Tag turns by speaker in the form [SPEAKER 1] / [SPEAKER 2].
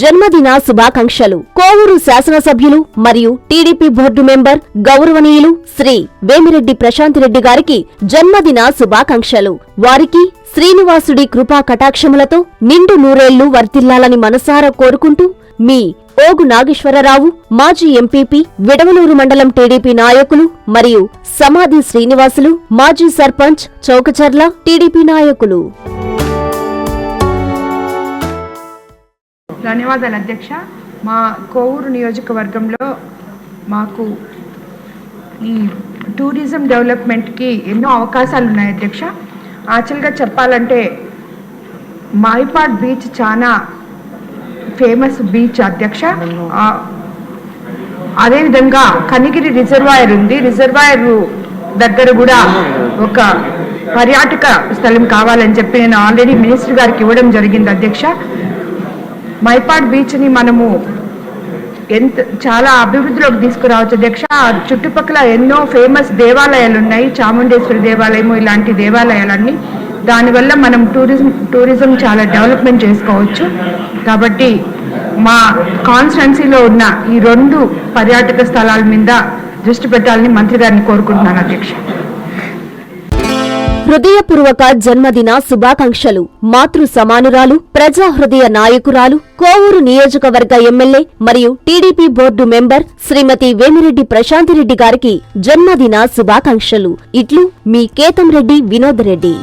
[SPEAKER 1] జన్మదిన శుభాకాంక్షలు. కోవూరు శాసనసభ్యులు మరియు టీడీపీ బోర్డు మెంబర్ గౌరవనీయులు శ్రీ వేమిరెడ్డి ప్రశాంత్ రెడ్డి గారికి జన్మదిన శుభాకాంక్షలు. వారికి శ్రీనివాసుడి కృపా కటాక్షములతో నిండు నూరేళ్ళు వర్తిల్లాలని మనసారా కోరుకుంటూ మీ ఓగు నాగేశ్వరరావు మాజీ ఎంపీపీ విడవలూరు మండలం టీడీపీ నాయకులు మరియు సమాధి శ్రీనివాసులు మాజీ సర్పంచ్ చౌకచర్ల టీడీపీ నాయకులు.
[SPEAKER 2] ధన్యవాదాలు అధ్యక్ష. మా కోవూరు నియోజకవర్గంలో మాకు ఈ టూరిజం డెవలప్మెంట్కి ఎన్నో అవకాశాలు ఉన్నాయి అధ్యక్ష. యాక్చువల్గా చెప్పాలంటే మాయిపాడ్ బీచ్ చాలా ఫేమస్ బీచ్ అధ్యక్ష. అదేవిధంగా కనిగిరి రిజర్వాయర్ ఉంది. రిజర్వాయర్ దగ్గర కూడా ఒక పర్యాటక స్థలం కావాలని చెప్పి నేను ఆల్రెడీ మినిస్టర్ గారికి ఇవ్వడం జరిగింది అధ్యక్ష. మైపాడ్ బీచ్ని మనము ఎంత చాలా అభివృద్ధిలోకి తీసుకురావచ్చు. అధ్యక్ష చుట్టుపక్కల ఎన్నో ఫేమస్ దేవాలయాలు ఉన్నాయి చాముండేశ్వరి దేవాలయము ఇలాంటి దేవాలయాలన్నీ. దానివల్ల మనం టూరిజం టూరిజం చాలా డెవలప్మెంట్ చేసుకోవచ్చు. కాబట్టి మా కాన్స్టెన్సీలో ఉన్న ఈ రెండు పర్యాటక స్థలాల మీద దృష్టి పెట్టాలని మంత్రి గారిని కోరుకుంటున్నాను అధ్యక్ష.
[SPEAKER 1] హృదయపూర్వక జన్మదిన శుభాకాంక్షలు. మాతృ సమానురాలు ప్రజా హృదయ నాయకురాలు కోవూరు నియోజకవర్గ ఎమ్మెల్యే మరియు TDP board member Shrimati Vemireddy Prashanthi Reddy గారికి జన్మదిన శుభాకాంక్షలు. ఇట్లు మీ కేతంరెడ్డి వినోద్ రెడ్డి